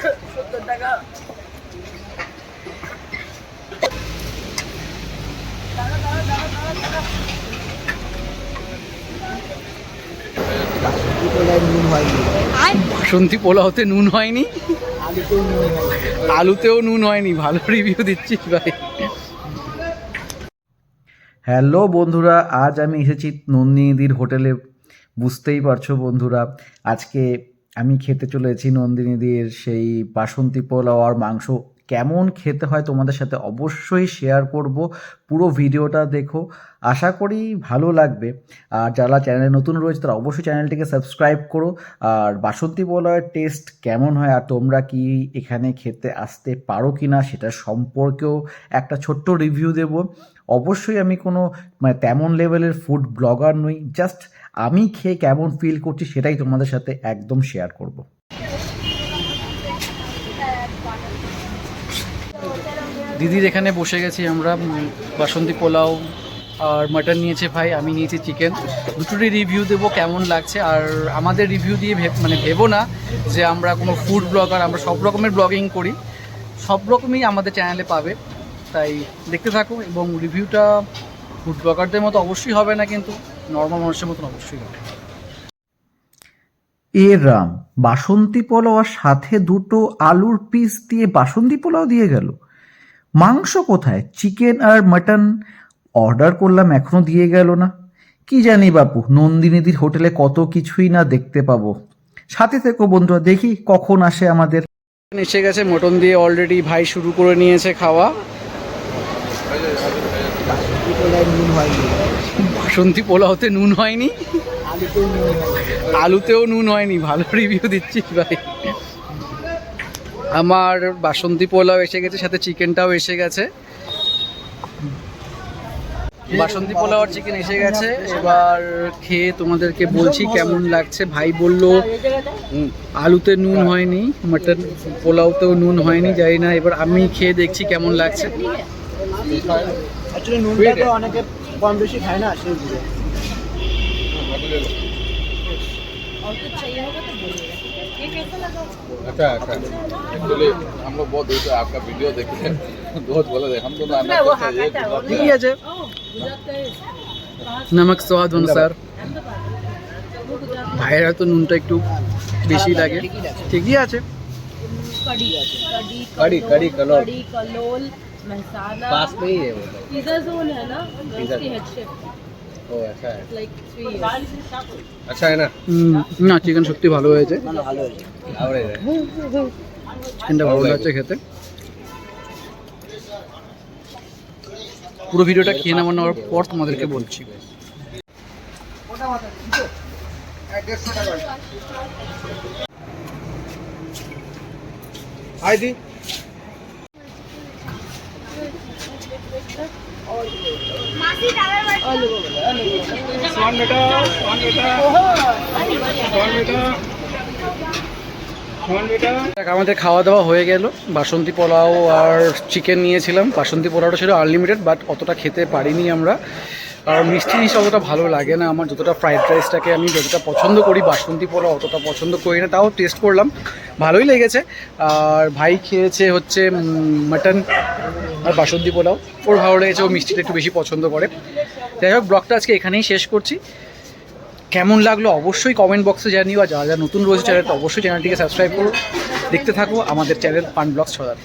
সত্তর বাসন্তী পোলাওতে নুন হয়নি? আলুতেও নুন হয়নি, ভালো রিভিউ দিচ্ছিস ভাই। হ্যালো বন্ধুরা, আজ আমি এসেছি নন্দিনীদির হোটেলে। বুঝতেই পারছ বন্ধুরা, আজকে আমি খেতে চলেছি নন্দিনীদের সেই বাসন্তী পোলাও আর মাংস কেমন খেতে হয় তোমাদের সাথে অবশ্যই শেয়ার করব। পুরো ভিডিওটা দেখো। আশা করি ভালো লাগবে। আর যারা চ্যানেলে নতুন রয়েছে, তারা অবশ্যই চ্যানেলটিকে সাবস্ক্রাইব করো। আর বাসন্তী পোলাওয়ের টেস্ট কেমন হয় আর তোমরা কি এখানে খেতে আসতে পারো কি না সেটা সম্পর্কেও একটা ছোট্ট রিভিউ দেব। অবশ্যই আমি কোনো মানে তেমন লেভেলের ফুড ব্লগার নই। জাস্ট আমি খেয়ে কেমন ফিল করছি সেটাই তোমাদের সাথে একদম শেয়ার করব। দিদির এখানে বসে গেছি আমরা বাসন্তী পোলাও আর মাটন নিয়েছে ভাই, আমি নিয়েছি চিকেন। দুটোরই রিভিউ দেবো কেমন লাগছে। আর আমাদের রিভিউ দিয়ে মানে ভেবো না যে আমরা কোনো ফুড ব্লগার আমরা সব রকমের ব্লগিং করি। সব রকমই আমাদের চ্যানেলে পাবে। তাই দেখতে থাকো এবং রিভিউটা ফুড ব্লগারদের মতো অবশ্যই হবে না, কিন্তু নর্মাল মানুষের মতন অবশ্যই হবে। এ রাম, বাসন্তী পোলাও আর সাথে দুটো আলুর পিস দিয়ে বাসন্তী পোলাও দিয়ে গেল। মাংস কোথায়? চিকেন আর মাটন অর্ডার করলাম, এখনও দিয়ে গেল না। কি জানি বাপু, নন্দিনীদির হোটেলে কত কিছুই না দেখতে পাবো। সাথে থেকো বন্ধুরা, দেখি কখন আসে আমাদের। এসে গেছে মটন দিয়ে অলরেডি ভাই শুরু করে নিয়েছে খাওয়া। বাসন্তী পোলাওতে নুন হয়নি। আলুতেও নুন হয়নি। ভালো রিভিউ দিচ্ছিস ভাই। আমার বাসন্তী পোলাও এসে গেছে, সাথে চিকেনটাও এসে গেছে। বাসন্তী পোলাও আর চিকেন এসে গেছে। এবার খেয়ে তোমাদেরকে বলছি কেমন লাগছে। ভাই বলল আলুতে নুন হয়নি, মাটন পোলাওতেও নুন হয়নি, জানি না। এবার আমি খেয়ে দেখছি কেমন লাগছে। অনেকে কম বেশি খায় না বুঝে अच्छा अच्छा एक्चुअली हम लोग बहुत दूर से आपका वीडियो देखे हैं बहुत बोला थे हम दोनों आना तो चाहिए ঠিকই আছে নমক স্বাদ অনুসার ভাইয়ের হয়তো নুনটা একটু বেশি লাগে ঠিকই আছে कड़ी कड़ी कड़ी कड़ी कलोल कड़ी कलोल मसाला पास में ही है वो तो पिज्जा जोन है ना Pizza আচ্ছা। লাইক আচ্ছা, 3 না। চিকেন সত্যি ভালো হয়েছে। চিকেনটা ভালো লাগছে খেতে। পুরো ভিডিওটা খেয়ে নেওয়ার পর তোমাদেরকে বলছি। আইদি আমাদের খাওয়া দাওয়া হয়ে গেল। বাসন্তী পোলাও আর চিকেন নিয়েছিলাম। বাসন্তী পোলাওটা ছিল আনলিমিটেড বাট অতটা খেতে পারিনি আমরা। আর মিষ্টি জিনিস অতটা ভালো লাগে না। আমার যতটা ফ্রাইড রাইসটাকে আমি যতটা পছন্দ করি, বাসন্তী পোলাও অতটা পছন্দ করি না, তাও টেস্ট করলাম। ভালোই লেগেছে। আর ভাই খেয়েছে হচ্ছে মাটন আর বাসন্তী পোলাও। ওর ভালো লেগেছে, ও মিষ্টিটা একটু বেশি পছন্দ করে। যাই হোক ব্লগটা আজকে এখানেই শেষ করছি। কেমন লাগল অবশ্যই কমেন্ট বক্সে জানিও। আর যারা যারা নতুন রয়েছে চ্যানেলটা অবশ্যই চ্যানেলটিকে সাবস্ক্রাইব করো। দেখতে থাকো আমাদের চ্যানেল পান ব্লগস ছড়াতে